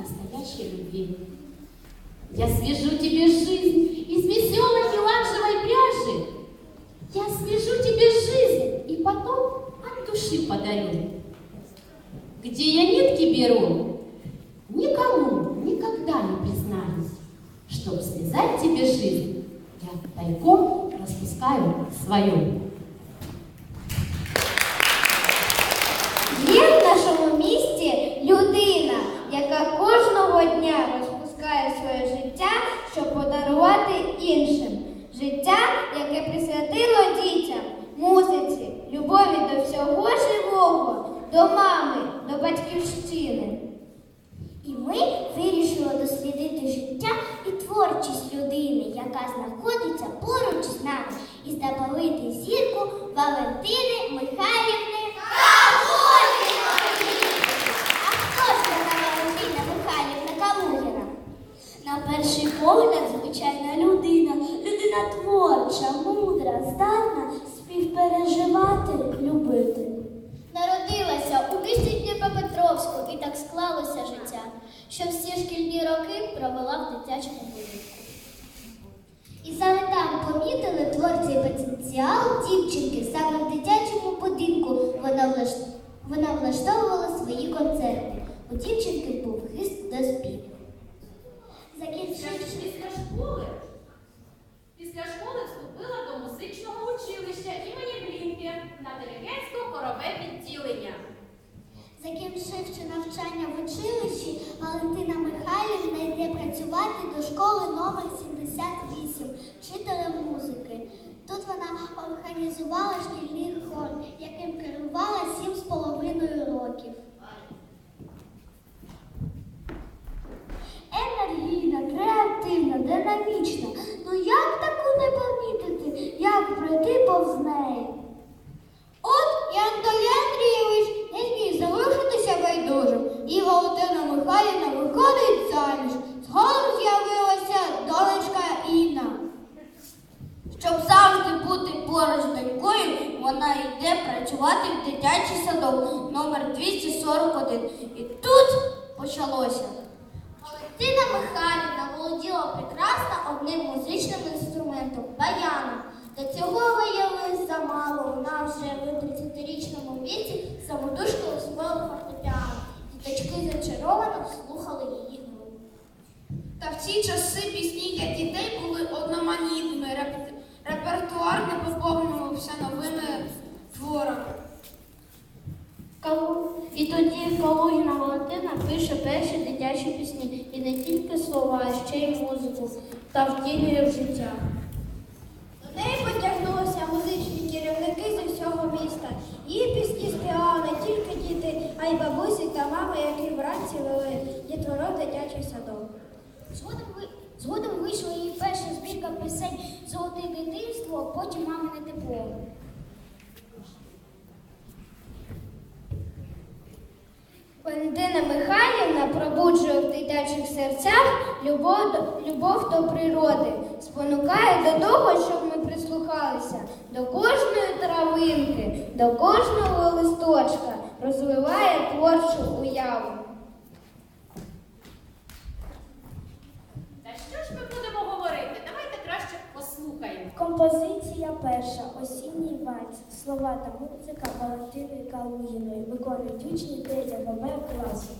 настоящей любви. Я свяжу тебе жизнь из веселой меланжевой пряжи. Я свяжу тебе жизнь и потом от души подарю. Где я нитки беру, никому никогда не признаюсь. Чтоб связать тебе жизнь, я тайком распускаю свою. До мами, до батьківщини. І ми вирішили дослідити життя і творчість людини, яка знаходиться поруч з нами, і запалити зірку Валентини Михайлівни А хто ж така Валентина Михайлівна Калугіна? На перший погляд, звичайна людина, людина творча, мудра, здатна співпереживати, любити. Народилася у місті Дніпропетровську і так склалося життя, що всі шкільні роки провела в дитячому будинку. І саме там помітили творчий потенціал дівчинки саме в дитячому будинку. Вона, влаш... вона влаштовувала свої концерти. У дівчинки був хист до співу. Закінчивши Після школи, після школи вступила до музичного училища імені Глінки на диригентсько-хорове відділення. Закінчивши навчання в училищі, Валентина Михайлівна йде працювати до школи номер 78 вчителем музики. Тут вона організувала шкільний хор, яким керувала сім з половиною років. Енергійна, креативна, динамічна. Ну як таку не помітити? Як пройти повз неї? От і Анатолій Андрійович не зміг залишитися байдужим. І Валентина Михайлівна виходить заміж. Згодом з'явилася донечка Інна. Щоб завжди бути поруч з донькою, вона йде працювати в дитячий садок номер 241. І тут почалося. Валентина Михайлівна володіла прекрасно одним музичним інструментом баяном. До цього виявилось замало. Вона вже в 30-річному віці самодушно освоїла фортепіано. Діточки зачаровано слухали її гру. Та в ці часи пісні для дітей були одноманітними, репертуар не поповнювався новими тоді Калугіна Валентина пише перші дитячі пісні. І не тільки слова, а ще й музику та втілює в життя. До неї потягнулися музичні керівники з усього міста. Її пісні співали не тільки діти, а й бабусі та мами, які вранці вели дітворо в дитячий садок. Згодом, ви- згодом вийшла її перша збірка пісень Золоте дитинство, потім мамине тепло. Валентина Михайлівна пробуджує в дитячих серцях любов до, любов до природи, спонукає до того, щоб ми прислухалися до кожної травинки, до кожного листочка, розвиває творчу уяву. Та що ж ми будемо говорити? Давайте краще послухаємо. Композиція перша осінній вальс. Слова та музика Валентини Калугіної виконують учні 3 Б класу.